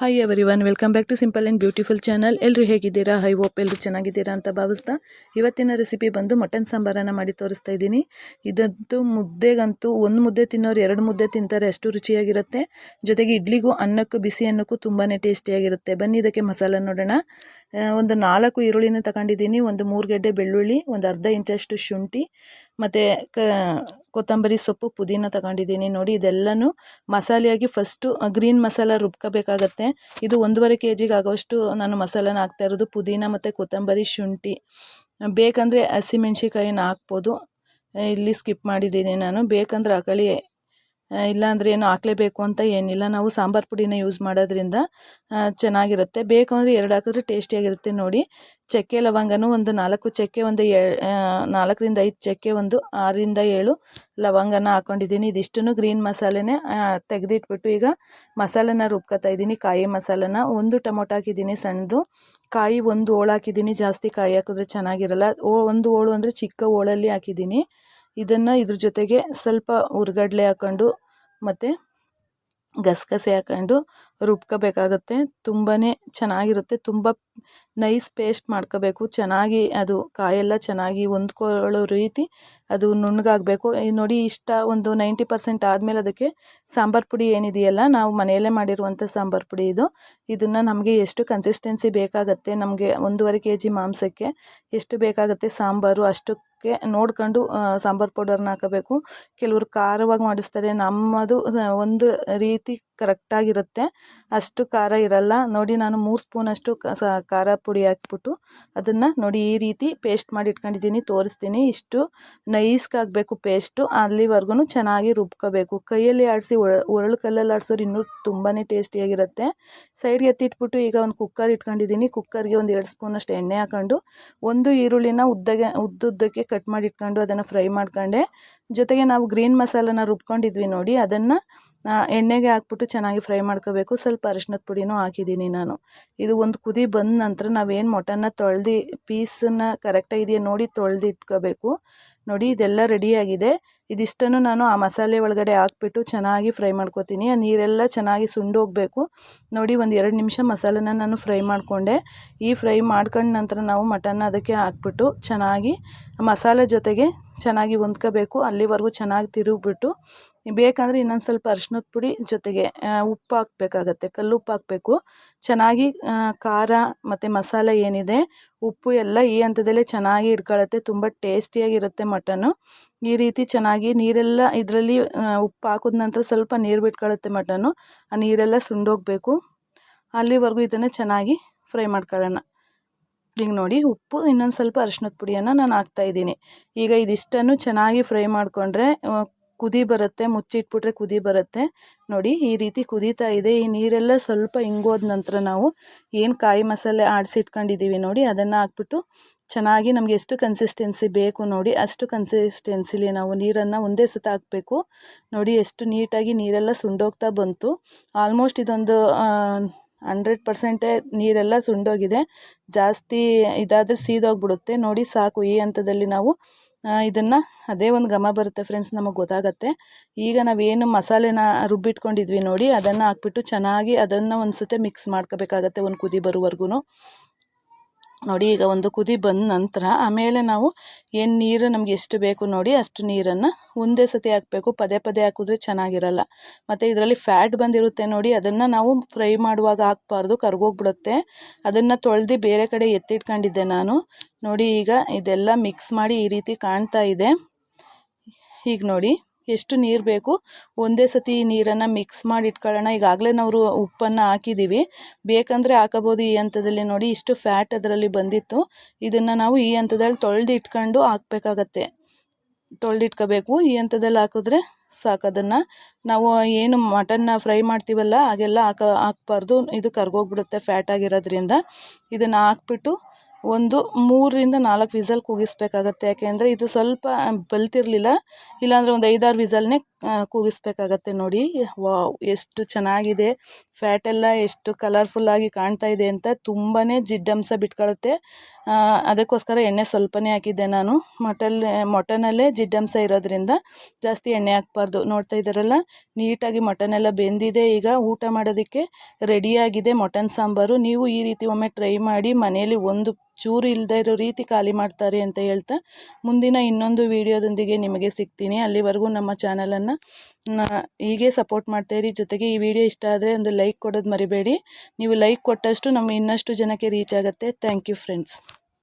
Hi everyone welcome back to simple and beautiful channel ಎಲ್ಲರೂ ಹೇಗಿದ್ದೀರಾ? High ಓಪ್ ಎಲ್ಲರೂ ಚೆನ್ನಾಗಿದ್ದೀರಾ ಅಂತ ಭಾವಿಸ್ತಾ ಇವತ್ತಿನ ರೆಸಿಪಿ ಬಂದು ಮಟನ್ ಸಾಂಬಾರನ್ನು ಮಾಡಿ ತೋರಿಸ್ತಾ ಇದ್ದೀನಿ. ಇದಂತೂ ಮುದ್ದೆಗಂತೂ ಒಂದು ಮುದ್ದೆ ತಿನ್ನೋರು ಎರಡು ಮುದ್ದೆ ತಿಂತಾರೆ, ಅಷ್ಟು ರುಚಿಯಾಗಿರುತ್ತೆ. ಜೊತೆಗೆ ಇಡ್ಲಿಗೂ ಅನ್ನಕ್ಕೂ ಬಿಸಿ ಅನ್ನಕ್ಕೂ ತುಂಬಾ ಟೇಸ್ಟಿಯಾಗಿರುತ್ತೆ. ಬನ್ನಿ ಇದಕ್ಕೆ ಮಸಾಲ ನೋಡೋಣ. ಒಂದು ನಾಲ್ಕು ಈರುಳ್ಳಿನ ತಗೊಂಡಿದ್ದೀನಿ, ಒಂದು ಮೂರು ಗೆಡ್ಡೆ ಬೆಳ್ಳುಳ್ಳಿ, ಒಂದು ಅರ್ಧ ಇಂಚಷ್ಟು ಶುಂಠಿ ಮತ್ತು ಕ, ಕೊತ್ತಂಬರಿ ಸೊಪ್ಪು, ಪುದೀನ ತಗೊಂಡಿದ್ದೀನಿ. ನೋಡಿ, ಇದೆಲ್ಲನೂ ಮಸಾಲೆಯಾಗಿ ಫಸ್ಟು ಗ್ರೀನ್ ಮಸಾಲ ರುಬ್ಕೋಬೇಕಾಗತ್ತೆ. ಇದು ಒಂದೂವರೆ ಕೆ ಜಿಗೆ ಆಗೋಷ್ಟು ನಾನು ಮಸಾಲನ ಹಾಕ್ತಾ ಇರೋದು. ಪುದೀನ ಮತ್ತು ಕೊತ್ತಂಬರಿ ಶುಂಠಿ. ಬೇಕಂದರೆ ಹಸಿಮೆಣ್ಸಿಕಾಯಿನ ಹಾಕ್ಬೋದು. ಇಲ್ಲಿ ಸ್ಕಿಪ್ ಮಾಡಿದ್ದೀನಿ ನಾನು. ಬೇಕಂದ್ರೆ ಹಾಕೊಳ್ಳಿ ಇಲ್ಲಾಂದ್ರೆ ಏನು ಹಾಕ್ಲೇಬೇಕು ಅಂತ ಏನಿಲ್ಲ. ನಾವು ಸಾಂಬಾರು ಪುಡಿನ ಯೂಸ್ ಮಾಡೋದ್ರಿಂದ ಚೆನ್ನಾಗಿರುತ್ತೆ. ಬೇಕು ಅಂದರೆ ಎರಡು ಹಾಕಿದ್ರೆ ಟೇಸ್ಟಿಯಾಗಿರುತ್ತೆ ನೋಡಿ. ಚಕ್ಕೆ ಲವಂಗನೂ ಒಂದು ನಾಲ್ಕು ಚಕ್ಕೆ, ಒಂದು ಎ ನಾಲ್ಕರಿಂದ ಐದು ಚಕ್ಕೆ, ಒಂದು ಆರರಿಂದ ಏಳು ಲವಂಗನ ಹಾಕ್ಕೊಂಡಿದ್ದೀನಿ ಇದಿಷ್ಟನ್ನು ಗ್ರೀನ್ ಮಸಾಲೆನೇ ತೆಗೆದಿಟ್ಬಿಟ್ಟು ಈಗ ಮಸಾಲೆನ ರುಬ್ಕೊತಾ ಇದ್ದೀನಿ. ಕಾಯಿ ಮಸಾಲೆನ ಒಂದು ಟೊಮೊಟೊ ಹಾಕಿದ್ದೀನಿ ಸಣ್ಣದು. ಕಾಯಿ ಒಂದು ಹೋಳು ಹಾಕಿದ್ದೀನಿ. ಜಾಸ್ತಿ ಕಾಯಿ ಹಾಕಿದ್ರೆ ಚೆನ್ನಾಗಿರಲ್ಲ. ಒಂದು ಹೋಳು ಅಂದರೆ ಚಿಕ್ಕ ಹೋಳಲ್ಲಿ ಹಾಕಿದ್ದೀನಿ. ಇದನ್ನು ಇದ್ರ ಜೊತೆಗೆ ಸ್ವಲ್ಪ ಹುರ್ಗಡ್ಲೆ ಹಾಕ್ಕೊಂಡು ಮತ್ತು ಗಸಗಸೆ ಹಾಕ್ಕೊಂಡು ರುಬ್ಕೋಬೇಕಾಗತ್ತೆ. ತುಂಬಾ ಚೆನ್ನಾಗಿರುತ್ತೆ. ತುಂಬ ನೈಸ್ ಪೇಸ್ಟ್ ಮಾಡ್ಕೋಬೇಕು. ಚೆನ್ನಾಗಿ ಅದು ಕಾಯೆಲ್ಲ ಚೆನ್ನಾಗಿ ಹೊಂದ್ಕೊಳ್ಳೋ ರೀತಿ ಅದು ನುಣ್ಣಗಾಗಬೇಕು. ನೋಡಿ ಇಷ್ಟ ಒಂದು ನೈಂಟಿ ಪರ್ಸೆಂಟ್ ಆದಮೇಲೆ ಅದಕ್ಕೆ ಸಾಂಬಾರು ಪುಡಿ ಏನಿದೆಯಲ್ಲ, ನಾವು ಮನೆಯಲ್ಲೇ ಮಾಡಿರುವಂಥ ಸಾಂಬಾರು ಪುಡಿ ಇದು. ಇದನ್ನು ನಮಗೆ ಎಷ್ಟು ಕನ್ಸಿಸ್ಟೆನ್ಸಿ ಬೇಕಾಗತ್ತೆ, ನಮಗೆ ಒಂದೂವರೆ ಕೆ ಜಿ ಮಾಂಸಕ್ಕೆ ಎಷ್ಟು ಬೇಕಾಗುತ್ತೆ ಸಾಂಬಾರು ಅಷ್ಟಕ್ಕೆ ನೋಡ್ಕೊಂಡು ಸಾಂಬಾರು ಪೌಡರ್ನ ಹಾಕಬೇಕು. ಕೆಲವರು ಖಾರವಾಗಿ ಮಾಡಿಸ್ತಾರೆ. ನಮ್ಮದು ಒಂದು ರೀತಿ ಕರೆಕ್ಟಾಗಿರುತ್ತೆ. ಅಷ್ಟು ಖಾರ ಇರಲ್ಲ. ನೋಡಿ ನಾನು ಮೂರು ಸ್ಪೂನಷ್ಟು ಖಾರ ಪುಡಿ ಹಾಕ್ಬಿಟ್ಟು ಅದನ್ನು ನೋಡಿ ಈ ರೀತಿ ಪೇಸ್ಟ್ ಮಾಡಿ ಇಟ್ಕೊಂಡಿದ್ದೀನಿ, ತೋರಿಸ್ತೀನಿ. ಇಷ್ಟು ನೈಸ್ಗಾಗಬೇಕು ಪೇಸ್ಟು. ಅಲ್ಲಿವರೆಗೂ ಚೆನ್ನಾಗಿ ರುಬ್ಕೋಬೇಕು. ಕೈಯಲ್ಲಿ ಆಡಿಸಿ ಒರಳು ಕಲ್ಲಲ್ಲಿ ಆಡಿಸೋರು ಇನ್ನೂ ತುಂಬಾ ಟೇಸ್ಟಿಯಾಗಿರುತ್ತೆ. ಸೈಡ್ಗೆ ಎತ್ತಿಟ್ಬಿಟ್ಟು ಈಗ ಒಂದು ಕುಕ್ಕರ್ ಇಟ್ಕೊಂಡಿದ್ದೀನಿ. ಕುಕ್ಕರ್ಗೆ ಒಂದು ಎರಡು ಸ್ಪೂನಷ್ಟು ಎಣ್ಣೆ ಹಾಕೊಂಡು ಒಂದು ಈರುಳ್ಳಿನ ಉದ್ದಗೆ, ಉದ್ದುದ್ದಕ್ಕೆ ಕಟ್ ಮಾಡಿ ಇಟ್ಕೊಂಡು ಅದನ್ನು ಫ್ರೈ ಮಾಡ್ಕೊಂಡೆ. ಜೊತೆಗೆ ನಾವು ಗ್ರೀನ್ ಮಸಾಲನ ರುಬ್ಕೊಂಡಿದ್ವಿ ನೋಡಿ. ಅದನ್ನು ಎಣ್ಣೆಗೆ ಹಾಕ್ಬಿಟ್ಟು ಚೆನ್ನಾಗಿ ಫ್ರೈ ಮಾಡ್ಕೋಬೇಕು. ಸ್ವಲ್ಪ ಅರಿಶಿನದ ಪುಡಿನೂ ಹಾಕಿದ್ದೀನಿ ನಾನು. ಇದು ಒಂದು ಕುದಿ ಬಂದ ನಂತರ ನಾವೇನು ಮೊಟನ್ನ ತೊಳ್ದು ಪೀಸನ್ನು ಕರೆಕ್ಟಾಗಿ ಇದೆಯಾ ನೋಡಿ ತೊಳೆದು ಇಟ್ಕೋಬೇಕು ನೋಡಿ, ಇದೆಲ್ಲ ರೆಡಿಯಾಗಿದೆ ಇದಿಷ್ಟನ್ನು ನಾನು ಆ ಮಸಾಲೆ ಒಳಗಡೆ ಹಾಕ್ಬಿಟ್ಟು ಚೆನ್ನಾಗಿ ಫ್ರೈ ಮಾಡ್ಕೊತೀನಿ. ಆ ನೀರೆಲ್ಲ ಚೆನ್ನಾಗಿ ಸುಂಡೋಗಬೇಕು. ನೋಡಿ, ಒಂದು ಎರಡು ನಿಮಿಷ ಮಸಾಲೆನ ನಾನು ಫ್ರೈ ಮಾಡಿಕೊಂಡೆ. ಈ ಫ್ರೈ ಮಾಡ್ಕೊಂಡ ನಂತರ ನಾವು ಮಟನ್ನ ಅದಕ್ಕೆ ಹಾಕ್ಬಿಟ್ಟು ಚೆನ್ನಾಗಿ ಮಸಾಲೆ ಜೊತೆಗೆ ಚೆನ್ನಾಗಿ ಹೊಂದ್ಕೋಬೇಕು. ಅಲ್ಲಿವರೆಗೂ ಚೆನ್ನಾಗಿ ತಿರುಗಿಬಿಟ್ಟು. ಬೇಕಂದರೆ ಇನ್ನೊಂದು ಸ್ವಲ್ಪ ಅರ್ಶಿನದ ಪುಡಿ ಜೊತೆಗೆ ಉಪ್ಪು ಹಾಕಬೇಕಾಗತ್ತೆ. ಕಲ್ಲುಪ್ಪು ಹಾಕಬೇಕು. ಚೆನ್ನಾಗಿ ಖಾರ ಮತ್ತು ಮಸಾಲೆ ಏನಿದೆ ಉಪ್ಪು ಎಲ್ಲ ಈ ಹಂತದಲ್ಲೇ ಚೆನ್ನಾಗಿ ಇಟ್ಕೊಳ್ಳುತ್ತೆ ತುಂಬ ಟೇಸ್ಟಿಯಾಗಿರುತ್ತೆ ಮಟನ್ನು ಈ ರೀತಿ ಚೆನ್ನಾಗಿ ನೀರೆಲ್ಲ ಇದರಲ್ಲಿ ಉಪ್ಪು ಹಾಕಿದ ನಂತರ ಸ್ವಲ್ಪ ನೀರು ಬಿಟ್ಕೊಳ್ಳುತ್ತೆ ಮಟನ್ನು ಆ ನೀರೆಲ್ಲ ಸುಂಡೋಗಬೇಕು. ಅಲ್ಲಿವರೆಗೂ ಇದನ್ನು ಚೆನ್ನಾಗಿ ಫ್ರೈ ಮಾಡ್ಕೊಳ್ಳೋಣ. ಈಗ ನೋಡಿ, ಉಪ್ಪು ಇನ್ನೊಂದು ಸ್ವಲ್ಪ ಅರಿಶಿನದ ಪುಡಿಯನ್ನು ನಾನು ಹಾಕ್ತಾಯಿದ್ದೀನಿ ಈಗ ಇದಿಷ್ಟನ್ನು ಚೆನ್ನಾಗಿ ಫ್ರೈ ಮಾಡಿಕೊಂಡ್ರೆ ಕುದಿ ಬರುತ್ತೆ, ಮುಚ್ಚಿಟ್ಬಿಟ್ರೆ ಕುದಿ ಬರುತ್ತೆ. ನೋಡಿ, ಈ ರೀತಿ ಕುದೀತಾ ಇದೆ. ಈ ನೀರೆಲ್ಲ ಸ್ವಲ್ಪ ಹಿಂಗೋದ ನಂತರ ನಾವು ಏನು ಕಾಯಿ ಮಸಾಲೆ ಆಡಿಸಿಟ್ಕೊಂಡಿದ್ದೀವಿ ನೋಡಿ, ಅದನ್ನು ಹಾಕ್ಬಿಟ್ಟು ಚೆನ್ನಾಗಿ ನಮಗೆ ಎಷ್ಟು ಕನ್ಸಿಸ್ಟೆನ್ಸಿ ಬೇಕು ನೋಡಿ, ಅಷ್ಟು ಕನ್ಸಿಸ್ಟೆನ್ಸಿಲಿ ನಾವು ನೀರನ್ನು ಒಂದೇ ಸತ ಹಾಕಬೇಕು. ನೋಡಿ, ಎಷ್ಟು ನೀಟಾಗಿ ನೀರೆಲ್ಲ ಸುಂಡೋಗ್ತಾ ಬಂತು. ಆಲ್ಮೋಸ್ಟ್ ಇದೊಂದು ಹಂಡ್ರೆಡ್ ಪರ್ಸೆಂಟೇ ನೀರೆಲ್ಲ ಸುಂಡೋಗಿದೆ. ಜಾಸ್ತಿ ಇದಾದರೆ ಸೀದೋಗ್ಬಿಡುತ್ತೆ. ನೋಡಿ, ಸಾಕು ಈ ಹಂತದಲ್ಲಿ ನಾವು ಇದನ್ನು ಅದೇ ಒಂದು ಘಮ ಬರುತ್ತೆ ಫ್ರೆಂಡ್ಸ್ ನಮಗೆ ಗೊತ್ತಾಗತ್ತೆ. ಈಗ ನಾವೇನು ಮಸಾಲೆನ ರುಬ್ಬಿಟ್ಕೊಂಡಿದ್ವಿ ನೋಡಿ, ಅದನ್ನು ಹಾಕ್ಬಿಟ್ಟು ಚೆನ್ನಾಗಿ ಅದನ್ನು ಒಂದು ಸತಿ ಮಿಕ್ಸ್ ಮಾಡ್ಕೋಬೇಕಾಗತ್ತೆ ಒಂದು ಕುದಿ ಬರೋವರೆಗೂ ನೋಡಿ, ಈಗ ಒಂದು ಕುದಿ ಬಂದ ನಂತರ ಆಮೇಲೆ ನಾವು ಏನು ನೀರು ನಮಗೆ ಎಷ್ಟು ಬೇಕು ನೋಡಿ ಅಷ್ಟು ನೀರನ್ನು ಒಂದೇ ಸತಿ ಹಾಕಬೇಕು. ಪದೇ ಪದೇ ಹಾಕಿದ್ರೆ ಚೆನ್ನಾಗಿರಲ್ಲ. ಮತ್ತು ಇದರಲ್ಲಿ ಫ್ಯಾಟ್ ಬಂದಿರುತ್ತೆ ನೋಡಿ, ಅದನ್ನು ನಾವು ಫ್ರೈ ಮಾಡುವಾಗ ಹಾಕ್ಬಾರ್ದು, ಕರ್ಗೋಗ್ಬಿಡುತ್ತೆ. ಅದನ್ನು ತೊಳೆದು ಬೇರೆ ಕಡೆ ಎತ್ತಿಟ್ಕೊಂಡಿದ್ದೆ ನಾನು. ನೋಡಿ, ಈಗ ಇದೆಲ್ಲ ಮಿಕ್ಸ್ ಮಾಡಿ ಈ ರೀತಿ ಕಾಣ್ತಾ ಇದೆ. ಈಗ ನೋಡಿ. ಎಷ್ಟು ನೀರು ಬೇಕು, ಒಂದೇ ಸತಿ ನೀರನ್ನು ಮಿಕ್ಸ್ ಮಾಡಿ ಇಟ್ಕೊಳ್ಳೋಣ. ಈಗಾಗಲೇ ನಾವು ಉಪ್ಪನ್ನು ಹಾಕಿದ್ದೀವಿ ಬೇಕಂದರೆ ಹಾಕಬೋದು ಈ ಹಂತದಲ್ಲಿ ನೋಡಿ, ಇಷ್ಟು ಫ್ಯಾಟ್ ಅದರಲ್ಲಿ ಬಂದಿತ್ತು. ಇದನ್ನು ನಾವು ಈ ಹಂತದಲ್ಲಿ ತೊಳೆದು ಇಟ್ಕೊಂಡು ಹಾಕ್ಬೇಕಾಗತ್ತೆ. ತೊಳೆದಿಟ್ಕೋಬೇಕು ಈ ಹಂತದಲ್ಲಿ ಹಾಕಿದ್ರೆ ಸಾಕು ಅದನ್ನು. ನಾವು ಏನು ಮಟನ್ನ ಫ್ರೈ ಮಾಡ್ತೀವಲ್ಲ, ಹಾಗೆಲ್ಲ ಹಾಕ ಹಾಕ್ಬಾರ್ದು. ಇದು ಕರ್ಗೋಗ್ಬಿಡುತ್ತೆ ಫ್ಯಾಟ್ ಆಗಿರೋದ್ರಿಂದ. ಇದನ್ನು ಹಾಕ್ಬಿಟ್ಟು ಒಂದು ಮೂರರಿಂದ ನಾಲ್ಕು ವಿಸಲ್ ಕೂಗಿಸ್ಬೇಕಾಗತ್ತೆ. ಯಾಕೆಂದರೆ ಇದು ಸ್ವಲ್ಪ ಬಲ್ತಿರಲಿಲ್ಲ. ಇಲ್ಲಾಂದರೆ ಒಂದು ಐದಾರು ವಿಸಲ್ನೇ ಕೂಗಿಸ್ಬೇಕಾಗತ್ತೆ ನೋಡಿ. ವಾವ್, ಎಷ್ಟು ಚೆನ್ನಾಗಿದೆ. ಫ್ಯಾಟ್ ಎಲ್ಲ ಎಷ್ಟು ಕಲರ್ಫುಲ್ಲಾಗಿ ಕಾಣ್ತಾ ಇದೆ ಅಂತ ತುಂಬಾ ಜಿಡ್ಡಂಶ ಬಿಟ್ಕೊಳ್ಳುತ್ತೆ ಅದಕ್ಕೋಸ್ಕರ ಎಣ್ಣೆ ಸ್ವಲ್ಪನೇ ಹಾಕಿದ್ದೆ ನಾನು. ಮಟಲ್, ಮೊಟನಲ್ಲೇ ಜಿಡ್ಡಂಶ ಇರೋದ್ರಿಂದ ಜಾಸ್ತಿ ಎಣ್ಣೆ ಹಾಕ್ಬಾರ್ದು. ನೋಡ್ತಾ ಇದ್ದಾರಲ್ಲ, ನೀಟಾಗಿ ಮಟನ್ ಎಲ್ಲ ಬೆಂದಿದೆ. ಈಗ ಊಟ ಮಾಡೋದಕ್ಕೆ ರೆಡಿಯಾಗಿದೆ ಮಟನ್ ಸಾಂಬಾರು. ನೀವು ಈ ರೀತಿ ಒಮ್ಮೆ ಟ್ರೈ ಮಾಡಿ ಮನೆಯಲ್ಲಿ ಒಂದು ಚೂರು ಇಲ್ಲದೆ ಇರೋ ರೀತಿ ಖಾಲಿ ಮಾಡ್ತಾರೆ ಅಂತ ಹೇಳ್ತಾ ಮುಂದಿನ ಇನ್ನೊಂದು ವಿಡಿಯೋದೊಂದಿಗೆ ನಿಮಗೆ ಸಿಗ್ತೀನಿ. ಅಲ್ಲಿವರೆಗೂ ನಮ್ಮ ಚಾನಲನ್ನು ಹೀಗೆ ಸಪೋರ್ಟ್ ಮಾಡ್ತಾಯಿರಿ ಜೊತೆಗೆ ಈ ವಿಡಿಯೋ ಇಷ್ಟ ಆದರೆ ಒಂದು ಲೈಕ್ ಕೊಡೋದು ಮರಿಬೇಡಿ. ನೀವು ಲೈಕ್ ಕೊಟ್ಟಷ್ಟು ನಮ್ಮ ಇನ್ನಷ್ಟು ಜನಕ್ಕೆ ರೀಚ್ ಆಗುತ್ತೆ. Thank you friends.